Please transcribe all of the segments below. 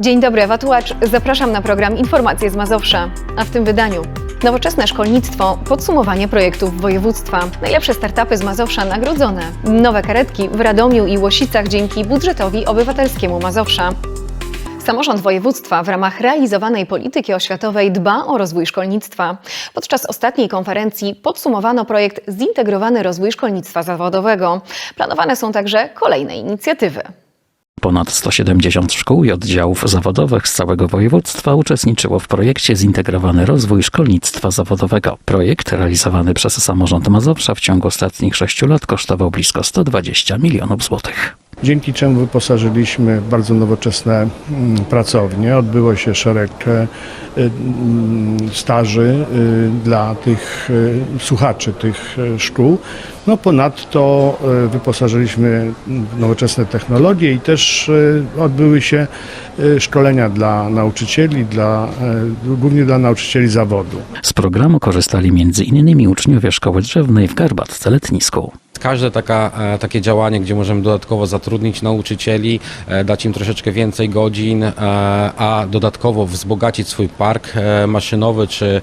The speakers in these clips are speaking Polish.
Dzień dobry, Ewa Tułacz. Zapraszam na program Informacje z Mazowsza. A w tym wydaniu Nowoczesne szkolnictwo, podsumowanie projektów województwa. Najlepsze startupy z Mazowsza nagrodzone. Nowe karetki w Radomiu i Łosicach dzięki budżetowi obywatelskiemu Mazowsza. Samorząd województwa w ramach realizowanej polityki oświatowej dba o rozwój szkolnictwa. Podczas ostatniej konferencji podsumowano projekt Zintegrowany rozwój szkolnictwa zawodowego. Planowane są także kolejne inicjatywy. Ponad 170 szkół i oddziałów zawodowych z całego województwa uczestniczyło w projekcie Zintegrowany Rozwój Szkolnictwa Zawodowego. Projekt realizowany przez samorząd Mazowsza w ciągu ostatnich sześciu lat kosztował blisko 120 milionów złotych. Dzięki czemu wyposażyliśmy bardzo nowoczesne mm, pracownie. Odbyło się szereg e, staży e, dla tych e, słuchaczy tych e, szkół. No ponadto e, wyposażyliśmy nowoczesne technologie i też odbyły się szkolenia dla nauczycieli, dla, głównie dla nauczycieli zawodu. Z programu korzystali m.in. uczniowie Szkoły Drzewnej w Garbatce Letnisku. Każde taka, e, takie działanie, gdzie możemy dodatkowo zatrudnić nauczycieli, e, dać im troszeczkę więcej godzin, e, a dodatkowo wzbogacić swój park maszynowy czy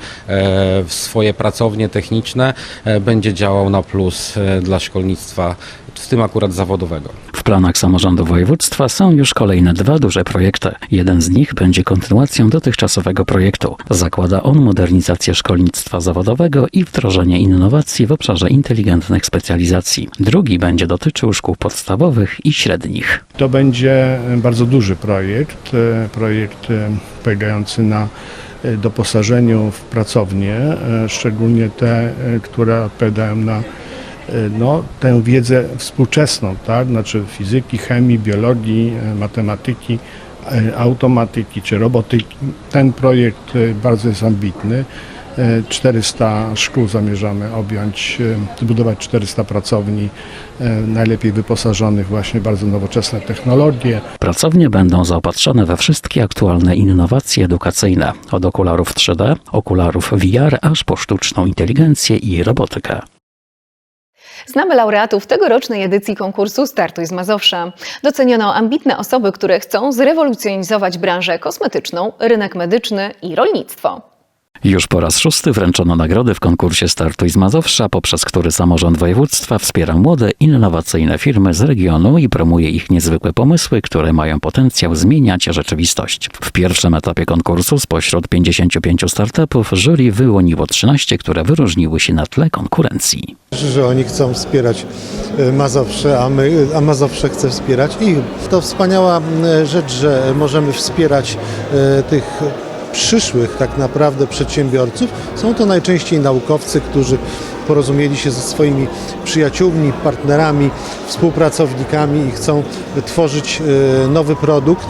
swoje pracownie techniczne, będzie działał na plus dla szkolnictwa, w tym akurat zawodowego. Planach samorządu województwa są już kolejne dwa duże projekty. Jeden z nich będzie kontynuacją dotychczasowego projektu. Zakłada on modernizację szkolnictwa zawodowego i wdrożenie innowacji w obszarze inteligentnych specjalizacji. Drugi będzie dotyczył szkół podstawowych i średnich. To będzie bardzo duży projekt, e, projekt e, polegający na e, doposażeniu w pracownie, e, szczególnie te, e, które odpowiadają na e, no, tę wiedzę współczesną, tak? znaczy fizyki, chemii, biologii, e, matematyki, e, automatyki czy robotyki. Ten projekt bardzo jest ambitny. E, 400 szkół zamierzamy objąć, zbudować 400 pracowni, najlepiej wyposażonych właśnie bardzo nowoczesne technologie. Pracownie będą zaopatrzone we wszystkie aktualne innowacje edukacyjne, od okularów 3D, okularów VR, aż po sztuczną inteligencję i robotykę. Znamy laureatów tegorocznej edycji konkursu Startuj z Mazowsza. Doceniono ambitne osoby, które chcą zrewolucjonizować branżę kosmetyczną, rynek medyczny i rolnictwo. Już po raz szósty wręczono nagrody w konkursie Startuj z Mazowsza, poprzez który samorząd województwa wspiera młode, innowacyjne firmy z regionu i promuje ich niezwykłe pomysły, które mają potencjał zmieniać rzeczywistość. W pierwszym etapie konkursu spośród 55 startupów jury wyłoniło 13, które wyróżniły się na tle konkurencji. że oni chcą wspierać e, Mazowsze, a, my, a Mazowsze chce wspierać ich. To wspaniała m, rzecz, że możemy wspierać e, tych przyszłych tak naprawdę przedsiębiorców. Są to najczęściej naukowcy, którzy porozumieli się ze swoimi przyjaciółmi, partnerami, współpracownikami i chcą tworzyć e, nowy produkt.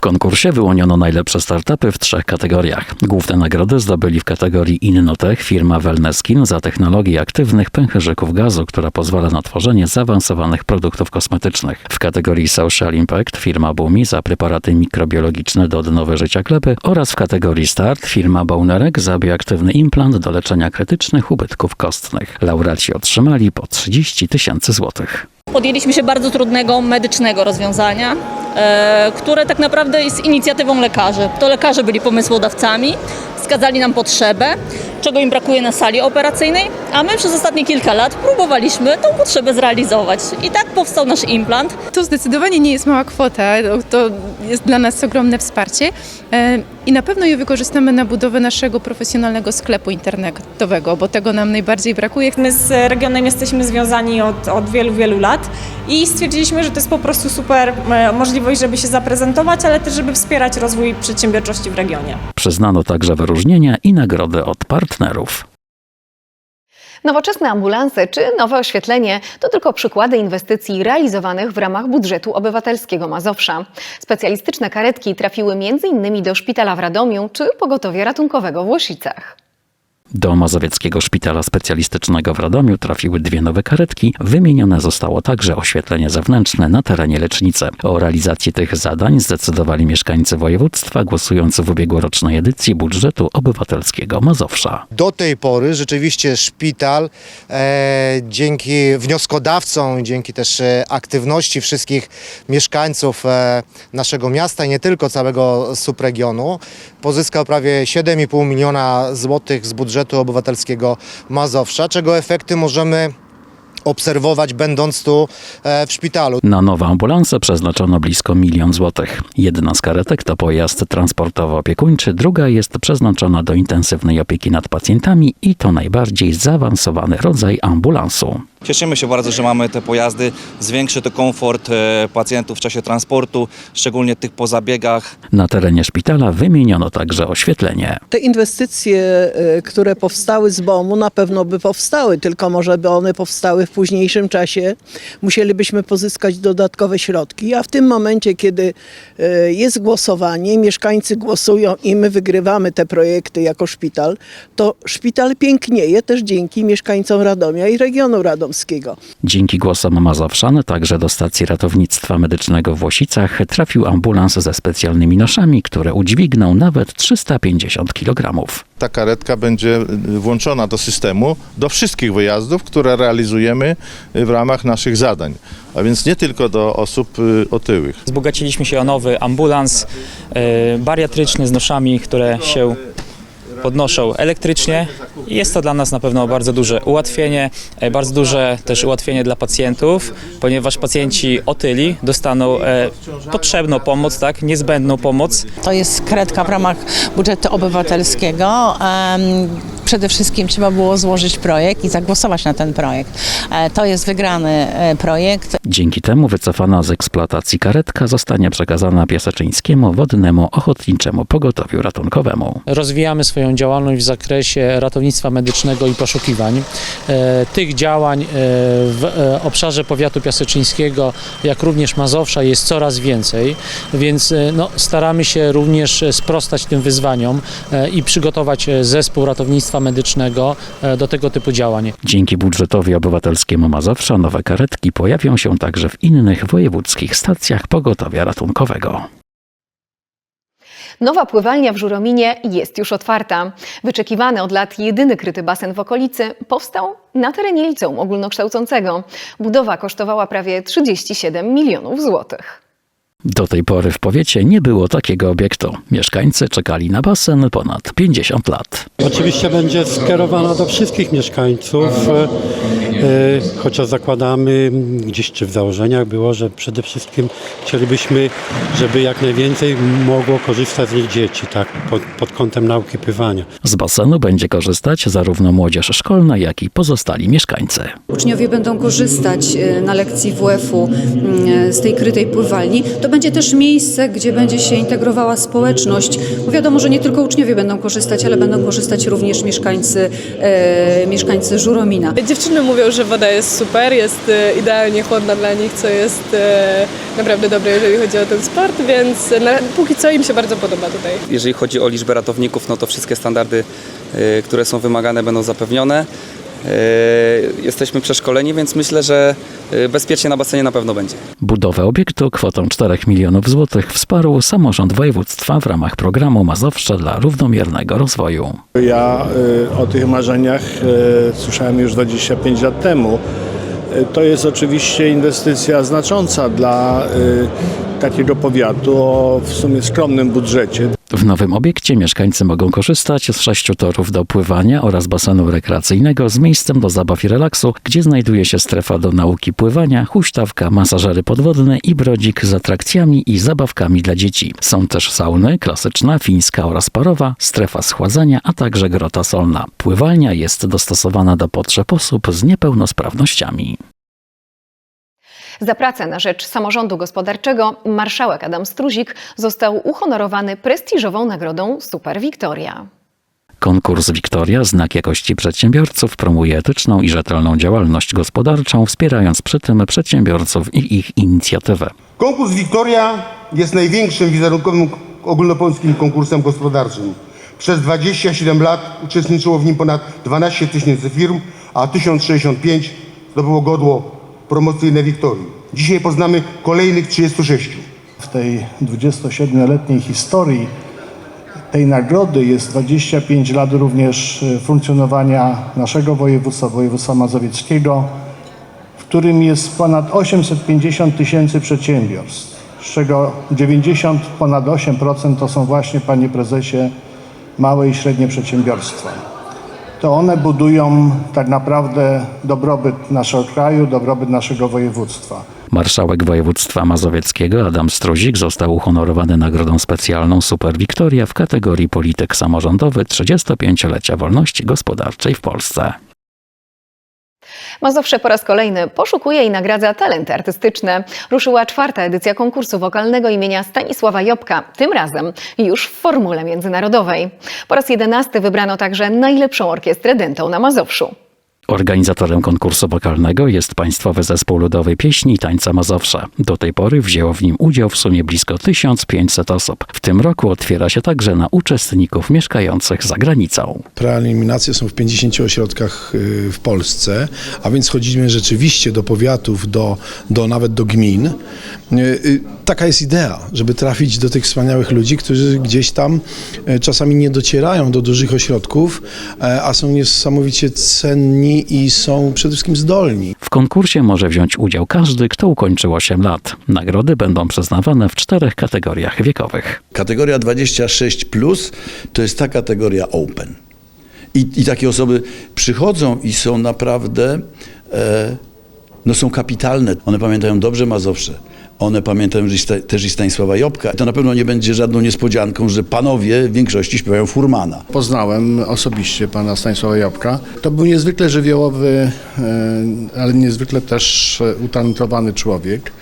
W konkursie wyłoniono najlepsze startupy w trzech kategoriach. Główne nagrody zdobyli w kategorii Innotech firma Wellnesskin za technologię aktywnych pęcherzyków gazu, która pozwala na tworzenie zaawansowanych produktów kosmetycznych. W kategorii Social Impact firma Bumi za preparaty mikrobiologiczne do odnowy życia gleby oraz w kategorii Start firma Bownerek za bioaktywny implant do leczenia krytycznych ubytków kostnych. Laureaci otrzymali po 30 tysięcy złotych. Podjęliśmy się bardzo trudnego medycznego rozwiązania, e, które tak naprawdę jest inicjatywą lekarzy. To lekarze byli pomysłodawcami, wskazali nam potrzebę, czego im brakuje na sali operacyjnej, a my przez ostatnie kilka lat próbowaliśmy tą potrzebę zrealizować. I tak powstał nasz implant. To zdecydowanie nie jest mała kwota, to jest dla nas ogromne wsparcie e, i na pewno je wykorzystamy na budowę naszego profesjonalnego sklepu internetowego, bo tego nam najbardziej brakuje. My z regionem jesteśmy związani od, od wielu, wielu lat i stwierdziliśmy, że to jest po prostu super e, możliwość, żeby się zaprezentować, ale też, żeby wspierać rozwój przedsiębiorczości w regionie. Przyznano także wyróżnienia i nagrody od partnerów. Nowoczesne ambulanse czy nowe oświetlenie to tylko przykłady inwestycji realizowanych w ramach budżetu obywatelskiego Mazowsza. Specjalistyczne karetki trafiły m.in. do szpitala w Radomiu czy pogotowia ratunkowego w Łosicach. Do Mazowieckiego Szpitala Specjalistycznego w Radomiu trafiły dwie nowe karetki. Wymienione zostało także oświetlenie zewnętrzne na terenie lecznicy. O realizacji tych zadań zdecydowali mieszkańcy województwa głosując w ubiegłorocznej edycji budżetu obywatelskiego Mazowsza. Do tej pory rzeczywiście szpital e, dzięki wnioskodawcom, dzięki też e, aktywności wszystkich mieszkańców e, naszego miasta i nie tylko całego subregionu pozyskał prawie 7,5 miliona złotych z budżetu obywatelskiego Mazowsza, czego efekty możemy obserwować będąc tu e, w szpitalu. Na nowe ambulanse przeznaczono blisko milion złotych. Jedna z karetek to pojazd transportowo-opiekuńczy, druga jest przeznaczona do intensywnej opieki nad pacjentami i to najbardziej zaawansowany rodzaj ambulansu. Cieszymy się bardzo, że mamy te pojazdy. Zwiększy to komfort e, pacjentów w czasie transportu, szczególnie tych po zabiegach. Na terenie szpitala wymieniono także oświetlenie. Te inwestycje, y, które powstały z BOM-u, na pewno by powstały, tylko może by one powstały w późniejszym czasie. Musielibyśmy pozyskać dodatkowe środki, a w tym momencie, kiedy y, jest głosowanie, mieszkańcy głosują i my wygrywamy te projekty jako szpital, to szpital pięknieje też dzięki mieszkańcom Radomia i regionu Dzięki głosom Mazowszan także do stacji ratownictwa medycznego w Włosicach trafił ambulans ze specjalnymi noszami, które udźwigną nawet 350 kg. ta karetka będzie włączona do systemu, do wszystkich wyjazdów, które realizujemy w ramach naszych zadań. A więc nie tylko do osób y, otyłych. Wzbogaciliśmy się o nowy ambulans bariatryczny z noszami, które się podnoszą elektrycznie. Jest to dla nas na pewno bardzo duże ułatwienie, e, bardzo duże też ułatwienie dla pacjentów, ponieważ pacjenci otyli dostaną e, potrzebną pomoc, tak, niezbędną pomoc. To jest karetka w ramach budżetu obywatelskiego. Przede wszystkim trzeba było złożyć projekt i zagłosować na ten projekt. E, To jest wygrany e, projekt. Dzięki temu wycofana z eksploatacji karetka zostanie przekazana Piaseczyńskiemu Wodnemu Ochotniczemu Pogotowiu Ratunkowemu. Rozwijamy swoją działalność w zakresie ratownictwa medycznego i poszukiwań. E, Tych działań w obszarze powiatu piaseczyńskiego, jak również Mazowsza jest coraz więcej, więc no, staramy się również sprostać tym wyzwaniom i przygotować zespół ratownictwa medycznego e, do tego typu działań. Dzięki budżetowi obywatelskiemu Mazowsza nowe karetki pojawią się także w innych wojewódzkich stacjach pogotowia ratunkowego. Nowa pływalnia w Żurominie jest już otwarta. Wyczekiwany od lat jedyny kryty basen w okolicy powstał na terenie liceum ogólnokształcącego. Budowa kosztowała prawie 37 milionów złotych. Do tej pory w powiecie nie było takiego obiektu. Mieszkańcy czekali na basen ponad 50 lat. Oczywiście będzie skierowana do wszystkich mieszkańców, e, e, chociaż zakładamy gdzieś czy w założeniach było, że przede wszystkim chcielibyśmy, żeby jak najwięcej mogło korzystać z nich dzieci, tak, pod, pod kątem nauki pływania. Z basenu będzie korzystać zarówno młodzież szkolna, jak i pozostali mieszkańcy. Uczniowie będą korzystać e, na lekcji WF-u mm, z tej krytej pływalni. To będzie też miejsce, gdzie będzie się integrowała społeczność. Bo wiadomo, że nie tylko uczniowie będą korzystać, ale będą korzystać również mieszkańcy, e, mieszkańcy Żuromina. Dziewczyny mówią, że woda jest super, jest e, idealnie chłodna dla nich, co jest e, naprawdę dobre, jeżeli chodzi o ten sport, więc na, póki co im się bardzo podoba tutaj. Jeżeli chodzi o liczbę ratowników, no to wszystkie standardy, e, które są wymagane, będą zapewnione. E, Jesteśmy przeszkoleni, więc myślę, że e, bezpiecznie na basenie na pewno będzie. Budowę obiektu kwotą 4 milionów złotych wsparł samorząd województwa w ramach programu Mazowsze dla równomiernego rozwoju. Ja y, o tych marzeniach y, słyszałem już 25 lat temu. To jest oczywiście inwestycja znacząca dla y, takiego powiatu o w sumie skromnym budżecie. W nowym obiekcie mieszkańcy mogą korzystać z sześciu torów do pływania oraz basenu rekreacyjnego z miejscem do zabaw i relaksu, gdzie znajduje się strefa do nauki pływania, huśtawka, masażery podwodne i brodzik z atrakcjami i zabawkami dla dzieci. Są też sauny, klasyczna, fińska oraz parowa, strefa schładzania, a także grota solna. Pływalnia jest dostosowana do potrzeb osób z niepełnosprawnościami. Za pracę na rzecz samorządu gospodarczego marszałek Adam Struzik został uhonorowany prestiżową nagrodą Super Wiktoria. Konkurs Wiktoria, znak jakości przedsiębiorców, promuje etyczną i rzetelną działalność gospodarczą, wspierając przy tym przedsiębiorców i ich inicjatywę. Konkurs Wiktoria jest największym wizerunkowym ogólnopolskim konkursem gospodarczym. Przez 27 lat uczestniczyło w nim ponad 12 tysięcy firm, a 1065 zdobyło godło promocyjne Wiktorii. Dzisiaj poznamy kolejnych 36. W tej 27-letniej historii tej nagrody jest 25 lat również e, funkcjonowania naszego województwa, województwa mazowieckiego, w którym jest ponad 850 tysięcy przedsiębiorstw, z czego 90, ponad 8% to są właśnie, panie prezesie, małe i średnie przedsiębiorstwa. To one budują tak naprawdę dobrobyt naszego kraju, dobrobyt naszego województwa. Marszałek województwa mazowieckiego Adam Struzik został uhonorowany nagrodą specjalną Super Wiktoria w kategorii Polityk Samorządowy 35-lecia wolności gospodarczej w Polsce. Mazowsze po raz kolejny poszukuje i nagradza talenty artystyczne. Ruszyła czwarta edycja konkursu wokalnego imienia Stanisława Jobka, tym razem już w formule międzynarodowej. Po raz jedenasty wybrano także najlepszą orkiestrę dętą na Mazowszu. Organizatorem konkursu wokalnego jest Państwowy Zespół Ludowej Pieśni i Tańca Mazowsza. Do tej pory wzięło w nim udział w sumie blisko 1500 osób. W tym roku otwiera się także na uczestników mieszkających za granicą. Preeliminacje są w 50 ośrodkach y, w Polsce, a więc chodzimy rzeczywiście do powiatów, do, do nawet do gmin. Y, y, Taka jest idea, żeby trafić do tych wspaniałych ludzi, którzy gdzieś tam czasami nie docierają do dużych ośrodków, a są niesamowicie cenni i są przede wszystkim zdolni. W konkursie może wziąć udział każdy, kto ukończył 8 lat. Nagrody będą przyznawane w czterech kategoriach wiekowych. Kategoria 26 plus to jest ta kategoria open. I, i takie osoby przychodzą i są naprawdę, e, no są kapitalne. One pamiętają dobrze Mazowsze. One pamiętają też i Stanisława Jobka. To na pewno nie będzie żadną niespodzianką, że panowie w większości śpiewają Furmana. Poznałem osobiście pana Stanisława Jabłka. To był niezwykle żywiołowy, e, ale niezwykle też e, utalentowany człowiek.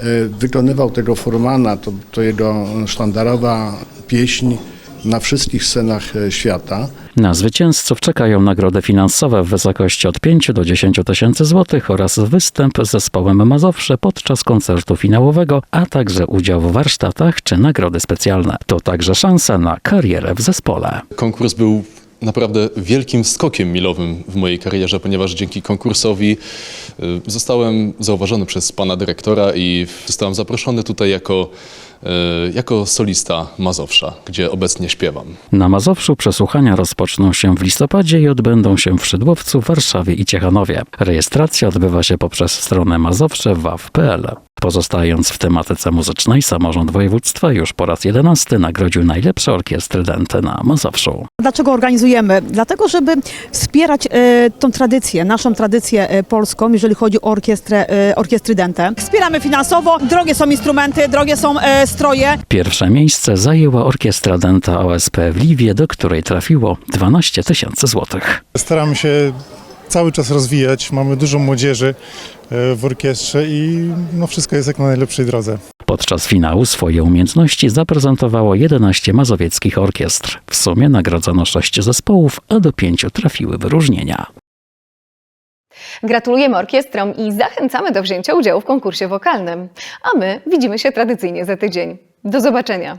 E, Wykonywał tego Furmana, to, to jego sztandarowa pieśń na wszystkich scenach e, świata. Na zwycięzców czekają nagrody finansowe w wysokości od 5 do 10 tysięcy złotych oraz występ z zespołem Mazowsze podczas koncertu finałowego, a także udział w warsztatach czy nagrody specjalne. To także szansa na karierę w zespole. Konkurs był naprawdę wielkim skokiem milowym w mojej karierze, ponieważ dzięki konkursowi y, zostałem zauważony przez pana dyrektora i zostałem zaproszony tutaj jako, jako solista Mazowsza, gdzie obecnie śpiewam. Na Mazowszu przesłuchania rozpoczną się w listopadzie i odbędą się w Szydłowcu, Warszawie i Ciechanowie. Rejestracja odbywa się poprzez stronę mazowsze.waw.pl. Pozostając w tematyce muzycznej, samorząd województwa już po raz jedenasty nagrodził najlepsze orkiestry dęte na Mazowszu. Dlaczego organizujemy? Dlatego, żeby wspierać e, tą tradycję, naszą tradycję e, polską, jeżeli chodzi o orkiestrę, e, orkiestry dęte. Wspieramy finansowo, drogie są instrumenty, drogie są e, stroje. Pierwsze miejsce zajęła orkiestra dęta OSP w Liwie, do której trafiło 12 tysięcy złotych. Staramy się cały czas rozwijać, mamy dużo młodzieży e, w orkiestrze i no wszystko jest jak na najlepszej drodze. Podczas finału swoje umiejętności zaprezentowało 11 mazowieckich orkiestr. W sumie nagrodzono 6 zespołów, a do 5 trafiły wyróżnienia. Gratulujemy orkiestrom i zachęcamy do wzięcia udziału w konkursie wokalnym. A my widzimy się tradycyjnie za tydzień. Do zobaczenia.